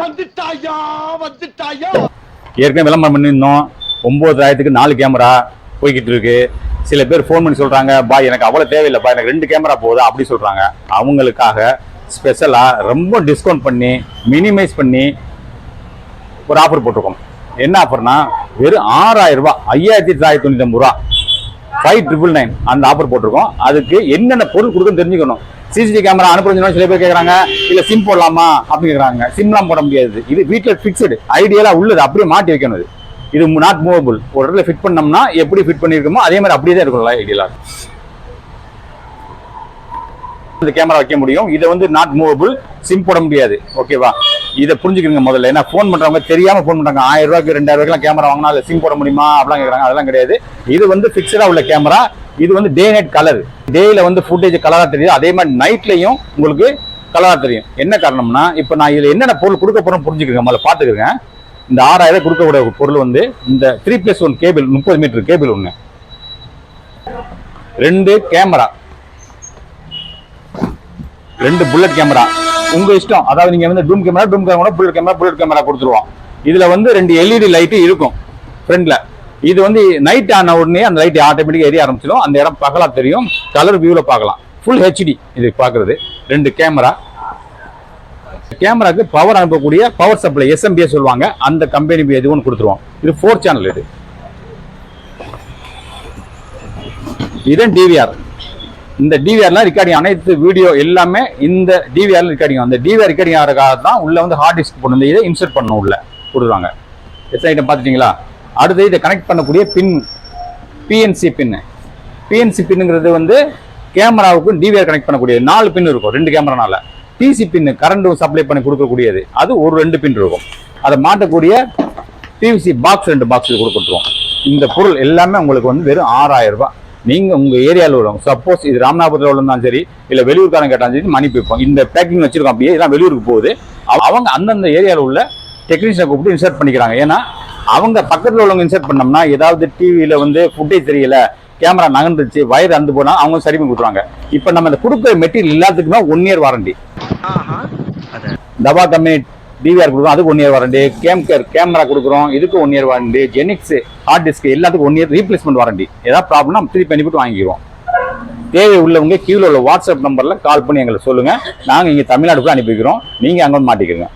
வந்துட்டாயா வந்துட்டாயா? ஏற்கனவே விளம்பரம் பண்ணியிருந்தோம். ஒன்பதாயிரத்துக்கு நாலு கேமரா போய்கிட்டு இருக்கு. சில பேர் ஃபோன் பண்ணி சொல்றாங்க பா எனக்கு அவ்வளோ தேவையில்லைப்பா எனக்கு ரெண்டு கேமரா போதும் அப்படி சொல்றாங்க. அவங்களுக்காக ஸ்பெஷலாக ரொம்ப டிஸ்கவுண்ட் பண்ணி மினிமைஸ் பண்ணி ஒரு ஆஃபர் போட்டிருக்கோம். என்ன ஆஃபர்னா வெறும் ஆறாயிரம் ரூபாய் ஐயாயிரத்தி தொள்ளாயிரத்தி தொண்ணூத்தி ஒன்பது ரூபா ஃபைவ் ட்ரிபிள் நைன் அந்த ஆஃபர் போட்டிருக்கோம். அதுக்கு என்னென்ன பொருள் கொடுக்குன்னு தெரிஞ்சுக்கணும். சிசிடிவி கேமரா அனுப்புறதுனா சில பேர் கேட்குறாங்க இல்லை சிம் போடலாமா அப்படின்னு கேட்குறாங்க சிம்லாம் போட முடியாது. இது வீட்டில் ஃபிக்ஸ்டு ஐடியலா உள்ளது. அப்படியே மாட்டி வைக்கணும் இது. இது நாட் மூவபிள் ஒரு இடத்துல ஃபிட் பண்ணோம்னா எப்படி ஃபிட் பண்ணியிருக்கோமோ அதே மாதிரி அப்படியே தான் இருக்கும் ஐடியலாக இந்த கேமரா வைக்க முடியும். இதை வந்து நாட் மூவபிள் சிம் போட முடியாது. ஓகேவா இதை புரிஞ்சுக்கிறீங்க முதல்ல. ஏன்னா ஃபோன் பண்றவங்க தெரியாம ஃபோன் பண்றாங்க. ஆயிரம் ரூபாய்க்கு ரெண்டாயிரம் ரூபாய்க்கு கேமரா வாங்கினா அதில் சிம் போட முடியுமா? அப்படிலாம் கேட்குறாங்க அதெல்லாம் கிடையாது. இது வந்து ஃபிக்ஸடா உள்ள கேமரா இது வந்து டே நைட் கலர் டேல வந்து ஃபுட்டேஜ் கலரா தெரியுது. அதே மாதிரி நைட்லயும் உங்களுக்கு கலரா தெரியும். என்ன காரணம்னா இப்போ நான் இதுல என்னென்ன பொருள் கொடுக்க போறேன் புரிஞ்சுக்கிறேன். முதல்ல பாத்துக்கிறேங்க இந்த ஆறாயிரம் கொடுக்கக்கூடிய பொருள் வந்து இந்த த்ரீ பிளஸ் ஒன் கேபிள் முப்பது மீட்டர் கேபிள் ஒன்று ரெண்டு கேமரா ரெண்டு புல்லட் கேமரா உங்க இஷ்டம். அதாவது நீங்க வந்து dome camera dome camera bullet camera bullet camera கொடுத்துருவோம் இதுல வந்து ரெண்டு எல்இடி லைட் இருக்கும் ஃப்ரண்ட்ல இது வந்து நைட் ஆன உடனே அந்த லைட் ஆட்டோமேட்டிக்கா எரிய ஆரம்பிச்சிடும். அந்த இடம் பகலா தெரியும். கலர் வியூல பார்க்கலாம். ஃபுல் ஹெச்டி இது பார்க்குறது. ரெண்டு கேமரா கேமராக்கு பவர் அனுப்பக்கூடிய பவர் சப்ளை எஸ்எம்பிஏ சொல்லுவாங்க. அந்த கம்பெனி எது ஒன்று கொடுத்துருவோம். இது ஃபோர் சேனல் இது. இதன் டிவிஆர் இந்த டிவிஆர்லாம் ரெக்கார்டிங் அனைத்து வீடியோ எல்லாமே இந்த டிவிஆர்ல ரெக்கார்டிங் அந்த டிவிஆர் ரெக்கார்டிங் ஆகிறதுக்காக தான் உள்ள வந்து ஹார்ட் டிஸ்க் கொண்டு வந்து இதை இன்சர்ட் பண்ணணும் உள்ள கொடுக்குறாங்க. எத்தனை ஐட்டம் பார்த்துட்டீங்களா? அடுத்து இதை கனெக்ட் பண்ணக்கூடிய பின் பிஎன்சி பின்னு பிஎன்சி பின்னுங்கிறது வந்து கேமராவுக்கும் டிவிஆர் கனெக்ட் பண்ணக்கூடிய நாலு பின் இருக்கும் ரெண்டு கேமரானால. டிசி பின்னு கரண்ட் சப்ளை பண்ணி கொடுக்கக்கூடியது. அது ஒரு ரெண்டு பின் இருக்கும். அதை மாட்டக்கூடிய பிவிசி பாக்ஸ் ரெண்டு பாக்ஸ் கொடுத்துருவோம் இந்த பொருள் எல்லாமே உங்களுக்கு வந்து வெறும் ஆறாயிரம் ரூபாய். நீங்க உங்க ஏரியாவில் உள்ளவங்க சப்போஸ் இது ராமநாதபுரத்தில் உள்ளதாலும் சரி இல்ல வெளியூர்காரங்க கேட்டாலும் சரி மணி வைப்போம் இந்த பேக்கிங் வச்சிருக்கோம் அப்படியே இதெல்லாம் வெளியூருக்கு போகுது. அவ- அவங்க அந்தந்த ஏரியாவில் உள்ள டெக்னீஷியனை கூப்பிட்டு இன்சர்ட் பண்ணிக்கிறாங்க. ஏன்னா அவங்க பக்கத்தில் உள்ளவங்க இன்சர்ட் பண்ணோம்னா ஏதாவது டிவியில வந்து ஃபுட்டேஜ் தெரியல கேமரா நகர்ந்துச்சு வயர் அந்து போனா அவங்க சரி பண்ணி கொடுத்துருவாங்க. இப்போ நம்ம இந்த கொடுக்குற மெட்டீரியல் எல்லாத்துக்குமே ஒன் இயர் வாரண்டி தபா கம்பெனி டிவிஆர் கொடுக்குறோம் அதுக்கு one year warranty cam camera கொடுக்குறோம் இதுக்கு ஒன் இயர் வாரண்டி ஜெனிக்ஸ் ஹார்ட் டிஸ்க் எல்லாத்துக்கும் ஒன் இயர் ரீப்ளேஸ்மெண்ட் வாரண்டி ஏதாவது ப்ராப்ளம் திருப்பி அனுப்பிட்டு வாங்கிக்கிறோம். தேவை உள்ளவங்க கீழே உள்ள வாட்ஸ்அப் நம்பரில் கால் பண்ணி எங்களுக்கு சொல்லுங்கள் நாங்கள் இங்கே தமிழ்நாடுக்குள்ள அனுப்பி வைக்கிறோம். நீங்கள் அங்கே வந்து மாட்டிக்கிறங்க